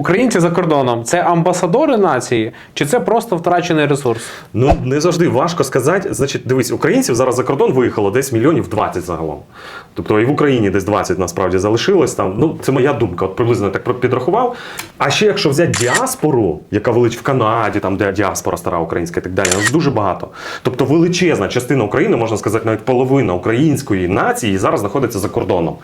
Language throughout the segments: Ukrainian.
Українці за кордоном це амбасадори нації, чи це просто втрачений ресурс? Ну не завжди важко сказати. Значить, дивись, українців зараз за кордон виїхало десь мільйонів 20 загалом. Тобто і в Україні десь 20 насправді залишилось там. Ну це моя думка, от приблизно так підрахував. А ще якщо взяти діаспору, яка велич в Канаді, там де діаспора стара українська і так далі, нас дуже багато. Тобто величезна частина України, можна сказати, навіть половина української нації зараз знаходиться за кордоном.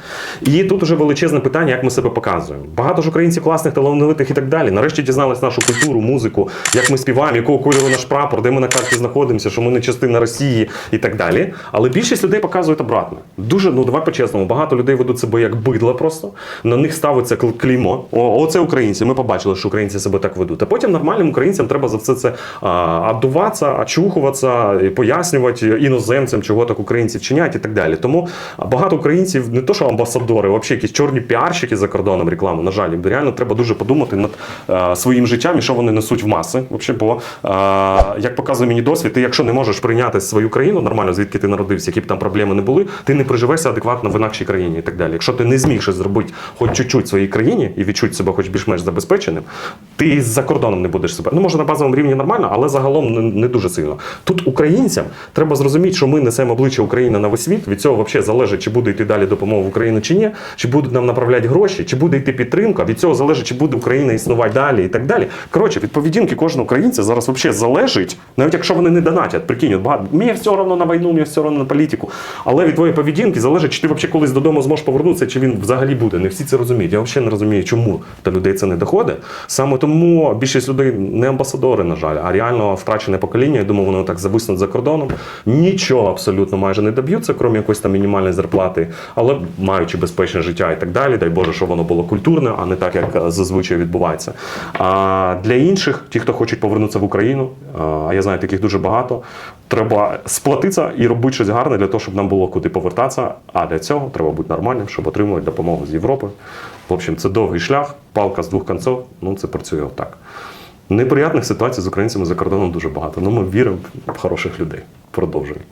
І тут уже величезне питання, як ми себе показуємо. Багато ж українців класних, талановитих і так далі. Нарешті дізналися нашу культуру, музику, як ми співаємо, якого кольору наш прапор, де ми на карті знаходимося, що ми не частина Росії і так далі. Але більшість людей показують обратно. Дуже, ну давай по-чесному, багато людей ведуть себе як бидла просто. На них ставиться кл- клеймо. О, оце українці. Ми побачили, що українці себе так ведуть. А потім нормальним українцям треба за все це а, адуватися, очухуватися, пояснювати іноземцям, чого так українці вчинять і так далі. Тому багато українців не то, що амбасадори, взагалі якісь чорні піарщики за кордоном реклами. На жаль, реально треба дуже подумати над е, своїм життям і що вони несуть в маси. Взагалі, бо е, як показує мені досвід, ти якщо не можеш прийняти свою країну нормально, звідки ти народився, які б там проблеми не були, ти не приживешся адекватно в інакшій країні і так далі. Якщо ти не зміг зробити хоч чуть-чуть своїй країні і відчути себе хоч більш-менш забезпеченим, ти за кордоном не будеш себе. Ну може на базовому рівні нормально, але загалом не, не дуже сильно. Тут українцям треба зрозуміти, що ми несемо обличчя України на весь світ. Від цього взагалі залежить, чи буде йти далі допомога в Україну чи ні, чи будуть нам направляти гроші, чи буде йти підтримка. Від цього залежить, чи буде Україна існувати далі і так далі. Коротше, від поведінки кожного українця зараз взагалі залежить, навіть якщо вони не донатять, прикинь, багато мені все одно на війну, мені все одно на політику. Але від твоєї поведінки залежить, чи ти взагалі колись додому зможеш повернутися, чи він взагалі буде. Не всі це розуміють. Я взагалі не розумію, чому до людей це не доходить. Саме тому більшість людей не амбасадори, на жаль, а реально втрачене покоління. Я думаю, воно так зависнуть за кордоном. Нічого абсолютно майже не доб'ються, крім якоїсь там мінімальної зарплати, але маючи безпечне життя і так далі. Дай Боже, щоб воно було культурне, а не так, як е, зазвичай відбувається. А для інших, ті, хто хочуть повернутися в Україну, а я знаю таких дуже багато. Треба сплатитися і робити щось гарне для того, щоб нам було куди повертатися. А для цього треба бути нормальним, щоб отримувати допомогу з Європи. В общем, це довгий шлях, палка з двох кінців. Ну це працює отак. Неприятних ситуацій з українцями за кордоном дуже багато. Ну ми віримо в хороших людей. Продовжуємо.